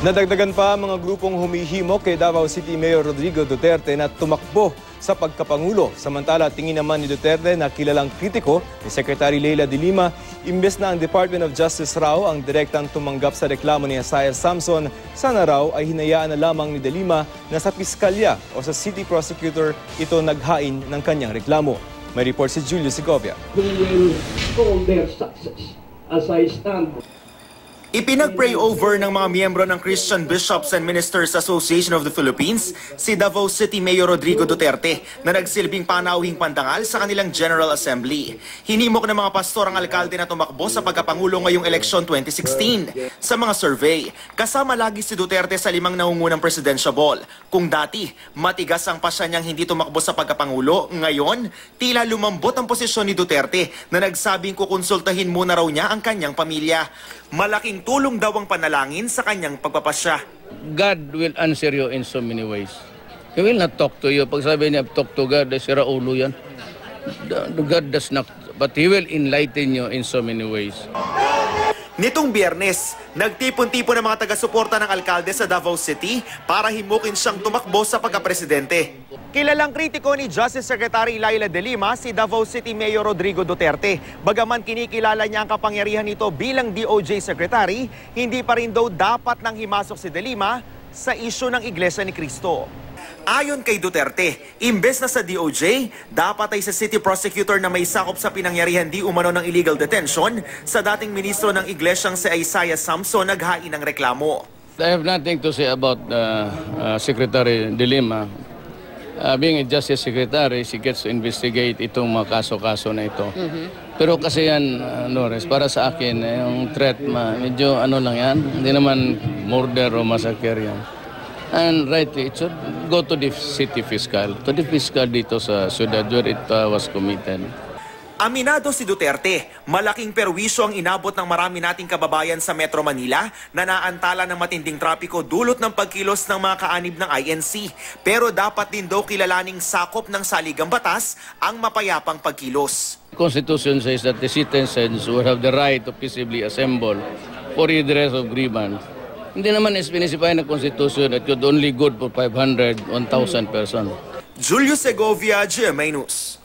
Nadagdagan pa mga grupong humihimok kay Davao City Mayor Rodrigo Duterte na tumakbo sa pagkapangulo. Samantala, tingin naman ni Duterte na kilalang kritiko ni Secretary Leila de Lima, imbes na ang Department of Justice raw ang direktang tumanggap sa reklamo ni Isaiah Samson, sana raw ay hinayaan na lamang ni de Lima na sa piskalya o sa city prosecutor ito naghain ng kanyang reklamo. May report si Julio Segovia. we will call their success as I stand. Ipinag-pray over ng mga miyembro ng Christian Bishops and Ministers Association of the Philippines si Davao City Mayor Rodrigo Duterte na nagsilbing panauhing pandangal sa kanilang General Assembly. Hinimok ng mga pastor ang alkalde na tumakbo sa pagkapangulo ngayong eleksyon 2016. Sa mga survey, kasama lagi si Duterte sa limang nangungunang presidential ball. Kung dati, matigas ang pasya niyang hindi tumakbo sa pagkapangulo, ngayon, tila lumambot ang posisyon ni Duterte na nagsabing kukonsultahin muna raw niya ang kanyang pamilya. Malaking tulong daw ang panalangin sa kanyang pagpapasya. God will answer you in so many ways. He will not talk to you. Pag sabi niya, talk to God, eh, sira ulo yan. God does not, but He will enlighten you in so many ways. Nitong biyernes, nagtipon-tipon ang mga taga-suporta ng alkalde sa Davao City para himukin siyang tumakbo sa pagkapresidente. Kilalang kritiko ni Justice Secretary Laila de Lima si Davao City Mayor Rodrigo Duterte. Bagaman kinikilala niya ang kapangyarihan nito bilang DOJ Secretary, hindi pa rin daw dapat nang himasok si de Lima sa isyu ng Iglesia ni Cristo. Ayon kay Duterte, imbes na sa DOJ, dapat ay sa city prosecutor na may sakop sa pinangyarihan di umano ng illegal detention sa dating ministro ng iglesyang si Isaiah Samson naghain ng reklamo. I have nothing to say about uh, uh, Secretary De Lima. Uh, being a Justice Secretary, she gets to investigate itong mga kaso-kaso na ito. Pero kasi yan, uh, Lores, para sa akin, eh, yung threat, ma, medyo ano lang yan. Hindi naman murder o massacre yan. And rightly, it should go to the city fiscal, to the fiscal dito sa syudad where it uh, was committed. Aminado si Duterte, malaking perwisyo ang inabot ng marami nating kababayan sa Metro Manila na naantala ng matinding trapiko dulot ng pagkilos ng mga kaanib ng INC. Pero dapat din daw kilalaning sakop ng saligang batas ang mapayapang pagkilos. Constitution says that the citizens will have the right to peaceably assemble for redress of grievance. Hindi naman specify ng Constitution that could only good for 500, 1,000 person. Julio Segovia, GMA News.